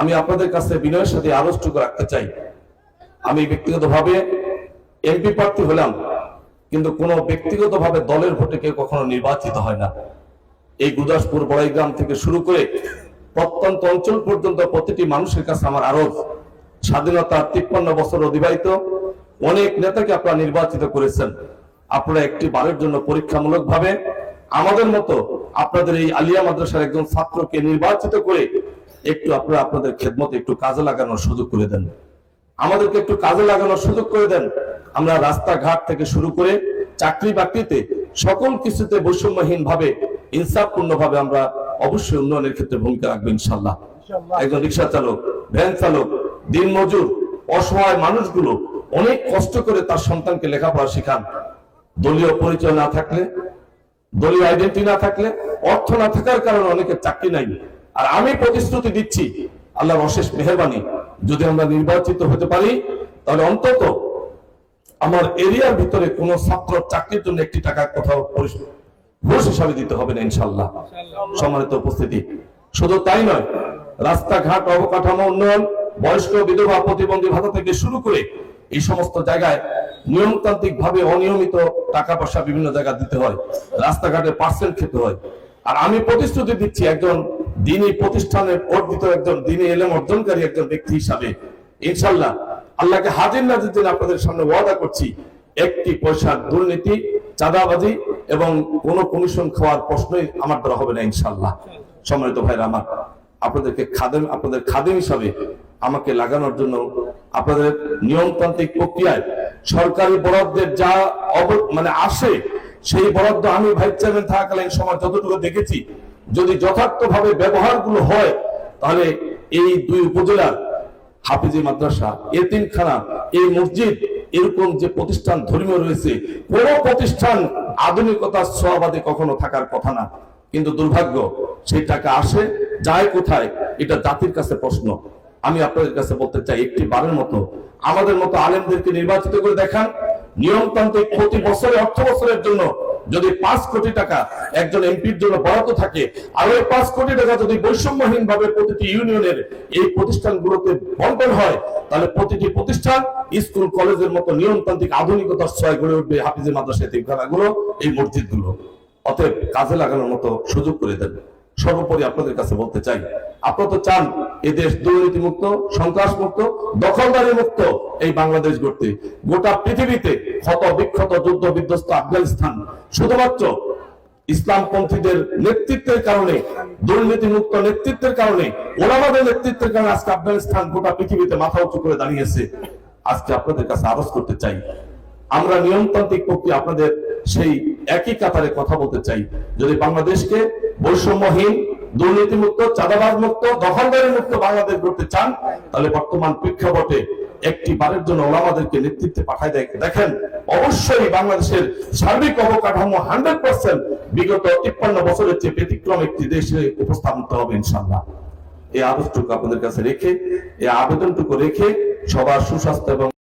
আমি আপনাদের কাছে বিনয়ের সাথে আলোচটুকু রাখতে চাই। আমি ব্যক্তিগতভাবে এমপি প্রার্থী হলাম, কিন্তু কোনো ব্যক্তিগতভাবে দলের ভোটে কেউ কখনো নির্বাচিত হয় না। এই গুদাসপুর বড়াইগ্রাম থেকে শুরু করে প্রত্যন্ত অঞ্চল পর্যন্ত প্রতিটি মানুষের কাছে আমার আরোপ। স্বাধীনতা তিপ্পান্ন বছর অতিবাহিত, অনেক নেতাকে আপনারা নির্বাচিত করেছেন। আপনারা একটি বারের জন্য পরীক্ষামূলক ভাবে আমাদের মতো আপনাদের এই আলিয়া মাদ্রাসার একজন ছাত্রকে নির্বাচিত করে একটু আপনারা আপনাদের খেদমতে একটু কাজে লাগানোর সুযোগ করে দেন। আমাদেরকে একটু কাজে লাগানোর সুযোগ করে দেন। আমরা রাস্তাঘাট থেকে শুরু করে চাকরি বাকরিতে সকল কিছুতে বৈষম্যহীন ভাবে ইনসাফপূর্ণ ভাবে আমরা অবশ্যই উন্নয়নের ক্ষেত্রে ভূমিকা রাখব ইনশাল্লাহ একজন রিক্সা চালক ভ্যান চালক দিন মজুর অসহায় মানুষগুলো অনেক কষ্ট করে তার সন্তানকে লেখাপড়া শেখান। দলীয় পরিচয় না থাকলে দলীয় আইডেন্টি না থাকলে অর্থ না থাকার কারণে অনেকের চাকরি নাই। আর আমি প্রতিশ্রুতি দিচ্ছি, আল্লাহর অশেষ মেহরবানি, যদি আমরা নির্বাচিত হতে পারি, তাহলে অন্তত আমার এরিয়ার ভিতরে কোন ছাত্র চাকরির জন্য একটি টাকা কোথাও ঘুষ হিসাবে দিতে হবে না ইনশাল্লাহ সম্মানিত উপস্থিতি। শুধু তাই নয়, রাস্তাঘাট অবকাঠামো উন্নয়ন, বয়স্ক বিধবা প্রতিবন্ধী ভাতা থেকে শুরু করে এই সমস্ত জায়গায় নিয়মতান্ত্রিক ভাবে অনিয়মিত টাকা পয়সা বিভিন্ন জায়গায় দিতে হয়, রাস্তাঘাটে পার্সেন্ট খেতে হয়। আর আমি প্রতিশ্রুতি দিচ্ছি একজন দিনী প্রতিষ্ঠানে অর্জিত একজন, দিনী এলেম অর্জনকারী একজন ব্যক্তি হিসাবে ইনশাল্লাহ আল্লাহকে হাজির নাজির দিন আপনাদের সামনে ওয়াদা করছি। একটি পয়সার দুর্নীতি, চাঁদাবাজি এবং কোন কমিশন খাওয়ার প্রশ্নই আমার দ্বারা হবে না ইনশাল্লাহ সম্মানিত ভাইরা আমার, আপনাদেরকে খাদেম, আপনাদের খাদেম হিসাবে আমাকে লাগানোর জন্য আপনাদের নিয়মতান্ত্রিক প্রক্রিয়ায় সরকারি বরাদ্দের যা মানে আসে, সেই বরাদ্দ আমি ভাইস চেয়ারম্যান থাকাকালীন সময় যতটুকু দেখেছি যদি যথার্থভাবে ব্যবহারগুলো হয়, তাহলে এই দুই উপজেলার হাফিজি মাদ্রাসা এতিমখানা এই মসজিদ, এরকম যে প্রতিষ্ঠান ধর্মীয় রয়েছে, কোন প্রতিষ্ঠান আধুনিকতার ছোঁয়াবাদে কখনো থাকার কথা না। কিন্তু দুর্ভাগ্য, সেই টাকা আসে, যায় কোথায়, এটা জাতির কাছে প্রশ্ন। আমি আপনাদের কাছে বলতে চাই, একটি বারের মতো, আমাদের মতো আলেমদেরকে নির্বাচিত করে দেখান। নিয়মতান্ত্রিক প্রতি বছরে অর্থ বছরের জন্য যদি পাঁচ কোটি টাকা একজন এমপির জন্য বরাদ্দ থাকে, আর ওই পাঁচ কোটি টাকা যদি বৈষম্যহীন ভাবে প্রতিটি ইউনিয়নের এই প্রতিষ্ঠানগুলোতে বন্টন হয়, তাহলে প্রতিটি প্রতিষ্ঠান স্কুল, কলেজের মতো নিয়মতান্ত্রিক আধুনিকতার ছয় গড়ে উঠবে হাফিজে মাদ্রাসা গুলো, এই মসজিদগুলো। অতএব কাজে লাগানোর মতো সুযোগ করে দেন। সর্বোপরি আপনাদের কাছে বলতে চাই, আপনারা তো চান এই দেশ দুর্নীতি মুক্ত সন্ত্রাস মুক্ত দখলদারি মুক্ত এই বাংলাদেশ গড়তে। গোটা পৃথিবীতে ক্ষত, বিক্ষত, যুদ্ধ বিধ্বস্ত আফগানিস্তান শুধুমাত্র ইসলামপন্থীদের নেতৃত্বের কারণে দুর্নীতি মুক্ত নেতৃত্বের কারণে, ওলামাদের নেতৃত্বের কারণে আজকে আফগানিস্তান গোটা পৃথিবীতে মাথা উঁচু করে দাঁড়িয়েছে। আজকে আপনাদের কাছে আরজ করতে চাই, আমরা নিয়মতান্ত্রিক প্রক্রিয়া আপনাদের সেই একই কাতারে কথা বলতে চাই। যদি বাংলাদেশকে বৈষম্যহীন, দুর্নীতিমুক্ত চাঁদাবাজ মুক্ত দখলদারি মুক্ত বাংলাদেশ করতে চান, তাহলে বর্তমান প্রেক্ষাপটে একটি বারের জন্য ওলামাদেরকে নেতৃত্বে পাঠায় দেখ- দেখেন, অবশ্যই বাংলাদেশের সার্বিক অবকাঠামো হান্ড্রেড পার্সেন্ট বিগত তিপ্পান্ন বছরের চেয়ে ব্যতিক্রম একটি দেশে উপস্থাপন হবে ইনশাল্লাহ এই আদেশটুকু আপনাদের কাছে রেখে, এই আবেদনটুকু রেখে সবার সুস্বাস্থ্য এবং